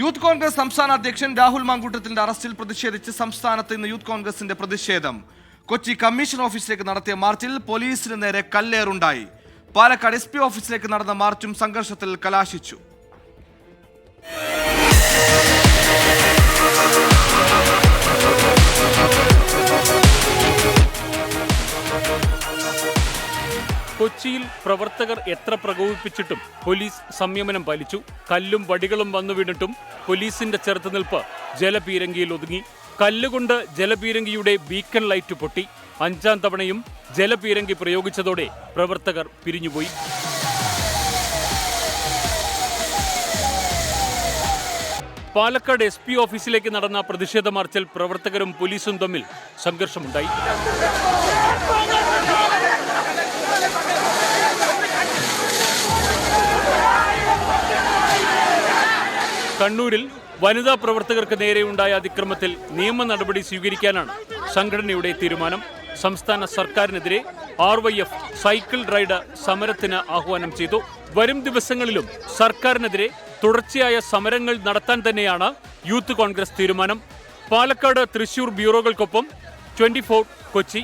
Youth Congress സംസ്ഥാന അധ്യക്ഷൻ രാഹുൽ മാങ്കൂട്ടത്തിന്റെ അറസ്റ്റിൽ പ്രതിഷേധിച്ച് സംസ്ഥാനത്ത് ഇന്ന് യൂത്ത് കോൺഗ്രസിന്റെ പ്രതിഷേധം. കൊച്ചി കമ്മീഷൻ ഓഫീസിലേക്ക് നടത്തിയ മാർച്ചിൽ പോലീസിന് നേരെ കല്ലേറുണ്ടായി. പാലക്കാട് എസ് ഓഫീസിലേക്ക് നടന്ന മാർച്ചും സംഘർഷത്തിൽ കലാശിച്ചു. കൊച്ചിയിൽ പ്രവർത്തകർ എത്ര പ്രകോപിപ്പിച്ചിട്ടും പോലീസ് സംയമനം പാലിച്ചു. കല്ലും വടികളും വന്നു വീണിട്ടും പോലീസിന്റെ ചെറുത്തുനിൽപ്പ് ജലപീരങ്കിയിൽ ഒതുങ്ങി. കല്ലുകൊണ്ട് ജലപീരങ്കിയുടെ ബീക്കൺ ലൈറ്റ് പൊട്ടി. അഞ്ചാം തവണയും ജലപീരങ്കി പ്രയോഗിച്ചതോടെ പ്രവർത്തകർ പിരിഞ്ഞുപോയി. പാലക്കാട് എസ് പി ഓഫീസിലേക്ക് നടന്ന പ്രതിഷേധ മാർച്ചിൽ പ്രവർത്തകരും പോലീസും തമ്മിൽ സംഘർഷമുണ്ടായി. കണ്ണൂരിൽ വനിതാ പ്രവർത്തകർക്ക് നേരെയുണ്ടായ അതിക്രമത്തിൽ നിയമ നടപടി സ്വീകരിക്കാനാണ് സംഘടനയുടെ തീരുമാനം. സംസ്ഥാന സർക്കാരിനെതിരെ R Y F cycle ride സമരത്തിന് ആഹ്വാനം ചെയ്തു. വരും ദിവസങ്ങളിലും സർക്കാരിനെതിരെ തുടർച്ചയായ സമരങ്ങൾ നടത്താൻ തന്നെയാണ് യൂത്ത് കോൺഗ്രസ് തീരുമാനം. പാലക്കാട് തൃശൂർ ബ്യൂറോകൾക്കൊപ്പം ട്വന്റി കൊച്ചി